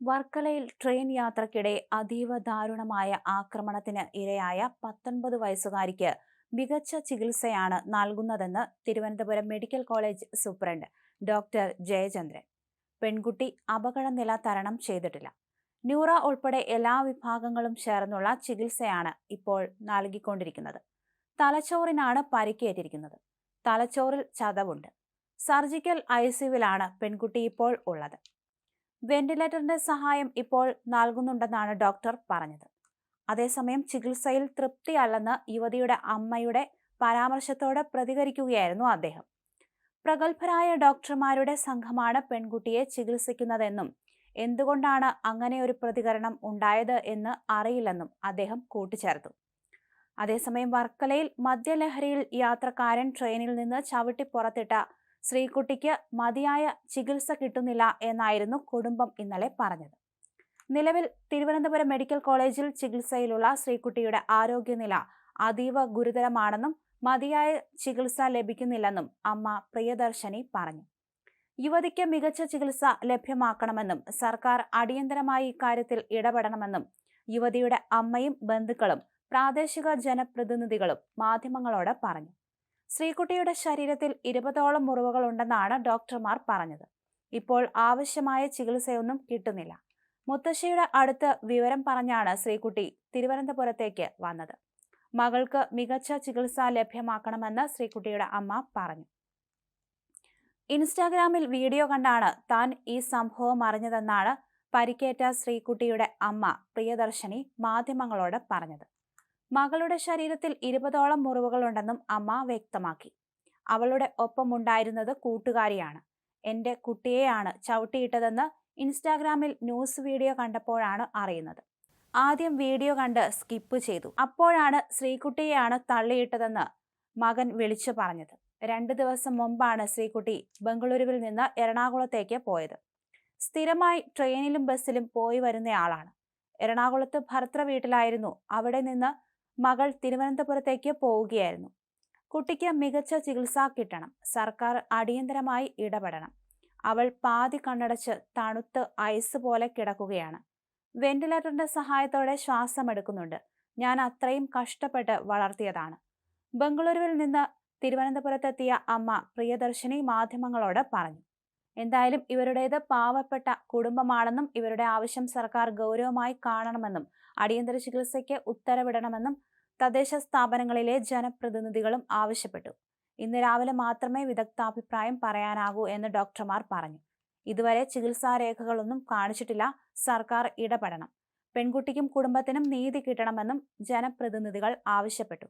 വർക്കലയിൽ ട്രെയിൻ യാത്രക്കിടെ അതീവ ദാരുണമായ ആക്രമണത്തിന് ഇരയായ പത്തൊൻപത് വയസ്സുകാരിക്ക് മികച്ച ചികിത്സയാണ് നൽകുന്നതെന്ന് Thiruvananthapuram medical college superintendent doctor Jayachandran. പെൺകുട്ടി അപകടനില തരണം ചെയ്തിട്ടില്ല. ന്യൂറ ഉൾപ്പെടെ എല്ലാ വിഭാഗങ്ങളും ചേർന്നുള്ള ചികിത്സയാണ് ഇപ്പോൾ നൽകിക്കൊണ്ടിരിക്കുന്നത്. തലച്ചോറിനാണ് പരിക്കേറ്റിരിക്കുന്നത്. തലച്ചോറിൽ ചതവുണ്ട്. സർജിക്കൽ ഐസിയുവിലാണ് പെൺകുട്ടി ഇപ്പോൾ ഉള്ളത്. വെന്റിലേറ്ററിന്റെ സഹായം ഇപ്പോൾ നൽകുന്നുണ്ടെന്നാണ് ഡോക്ടർ പറഞ്ഞത്. അതേസമയം ചികിത്സയിൽ തൃപ്തിയല്ലെന്ന് യുവതിയുടെ അമ്മയുടെ പരാമർശത്തോടെ പ്രതികരിക്കുകയായിരുന്നു അദ്ദേഹം. പ്രഗത്ഭരായ ഡോക്ടർമാരുടെ സംഘമാണ് പെൺകുട്ടിയെ ചികിത്സിക്കുന്നതെന്നും എന്തുകൊണ്ടാണ് അങ്ങനെ ഒരു പ്രതികരണം ഉണ്ടായത് എന്ന് അറിയില്ലെന്നും അദ്ദേഹം കൂട്ടിച്ചേർത്തു. അതേസമയം വർക്കലയിൽ മദ്യലഹരിയിൽ യാത്രക്കാരൻ ട്രെയിനിൽ നിന്ന് ചവിട്ടി പുറത്തിട്ട ശ്രീകുട്ടിക്ക് മതിയായ ചികിത്സ കിട്ടുന്നില്ല എന്നായിരുന്നു കുടുംബം ഇന്നലെ പറഞ്ഞത്. നിലവിൽ തിരുവനന്തപുരം മെഡിക്കൽ കോളേജിൽ ചികിത്സയിലുള്ള ശ്രീകുട്ടിയുടെ ആരോഗ്യനില അതീവ ഗുരുതരമാണെന്നും മതിയായ ചികിത്സ ലഭിക്കുന്നില്ലെന്നും അമ്മ പ്രിയദർശിനി പറഞ്ഞു. യുവതിക്ക് മികച്ച ചികിത്സ ലഭ്യമാക്കണമെന്നും സർക്കാർ അടിയന്തരമായി ഇക്കാര്യത്തിൽ ഇടപെടണമെന്നും യുവതിയുടെ അമ്മയും ബന്ധുക്കളും പ്രാദേശിക ജനപ്രതിനിധികളും മാധ്യമങ്ങളോട് പറഞ്ഞു. ശ്രീകുട്ടിയുടെ ശരീരത്തിൽ ഇരുപതോളം മുറിവുകൾ ഉണ്ടെന്നാണ് ഡോക്ടർമാർ പറഞ്ഞത്. ഇപ്പോൾ ആവശ്യമായ ചികിത്സയൊന്നും കിട്ടുന്നില്ല. മുത്തശ്ശിയുടെ അടുത്ത് വിവരം പറഞ്ഞാണ് ശ്രീകുട്ടി തിരുവനന്തപുരത്തേക്ക് വന്നത്. മകൾക്ക് മികച്ച ചികിത്സ ലഭ്യമാക്കണമെന്ന് ശ്രീകുട്ടിയുടെ അമ്മ പറഞ്ഞു. ഇൻസ്റ്റാഗ്രാമിൽ വീഡിയോ കണ്ടാണ് താൻ ഈ സംഭവം അറിഞ്ഞതെന്നാണ് പരിക്കേറ്റ ശ്രീകുട്ടിയുടെ അമ്മ പ്രിയദർശിനി മാധ്യമങ്ങളോട് പറഞ്ഞത്. മകളുടെ ശരീരത്തിൽ ഇരുപതോളം മുറിവുകളുണ്ടെന്നും അമ്മ വ്യക്തമാക്കി. അവളുടെ ഒപ്പമുണ്ടായിരുന്നത് കൂട്ടുകാരിയാണ്. എന്റെ കുട്ടിയെയാണ് ചവിട്ടിയിട്ടതെന്ന് ഇൻസ്റ്റാഗ്രാമിൽ ന്യൂസ് വീഡിയോ കണ്ടപ്പോഴാണ് അറിയുന്നത്. ആദ്യം വീഡിയോ കണ്ട് സ്കിപ്പ് ചെയ്തു. അപ്പോഴാണ് ശ്രീകുട്ടിയെയാണ് തള്ളിയിട്ടതെന്ന് മകൻ വിളിച്ചു പറഞ്ഞത്. രണ്ട് ദിവസം മുമ്പാണ് ശ്രീകുട്ടി ബംഗളൂരുവിൽ നിന്ന് എറണാകുളത്തേക്ക് പോയത്. സ്ഥിരമായി ട്രെയിനിലും ബസ്സിലും പോയി വരുന്നയാളാണ്. എറണാകുളത്ത് ഭർത്തൃ വീട്ടിലായിരുന്നു. അവിടെ നിന്ന് മകൾ തിരുവനന്തപുരത്തേക്ക് പോവുകയായിരുന്നു. കുട്ടിക്ക് മികച്ച ചികിത്സ കിട്ടണം. സർക്കാർ അടിയന്തരമായി ഇടപെടണം. അവൾ പാതി കണ്ണടച്ച് തണുത്ത് ഐസ് പോലെ കിടക്കുകയാണ്. വെന്റിലേറ്ററിന്റെ സഹായത്തോടെ ശ്വാസമെടുക്കുന്നുണ്ട്. ഞാൻ അത്രയും കഷ്ടപ്പെട്ട് വളർത്തിയതാണ്. ബംഗളൂരുവിൽ നിന്ന് തിരുവനന്തപുരത്തെത്തിയ അമ്മ പ്രിയദർശിനി മാധ്യമങ്ങളോട് പറഞ്ഞു. എന്തായാലും ഇവരുടേത് പാവപ്പെട്ട കുടുംബമാണെന്നും ഇവരുടെ ആവശ്യം സർക്കാർ ഗൗരവമായി കാണണമെന്നും അടിയന്തര ചികിത്സയ്ക്ക് ഉത്തരവിടണമെന്നും തദ്ദേശ സ്ഥാപനങ്ങളിലെ ജനപ്രതിനിധികളും ആവശ്യപ്പെട്ടു. ഇന്ന് രാവിലെ മാത്രമേ വിദഗ്ധാഭിപ്രായം പറയാനാകൂ എന്ന് ഡോക്ടർമാർ പറഞ്ഞു. ഇതുവരെ ചികിത്സാ രേഖകളൊന്നും കാണിച്ചിട്ടില്ല. സർക്കാർ ഇടപെടണം. പെൺകുട്ടിക്കും കുടുംബത്തിനും നീതി കിട്ടണമെന്നും ജനപ്രതിനിധികൾ ആവശ്യപ്പെട്ടു.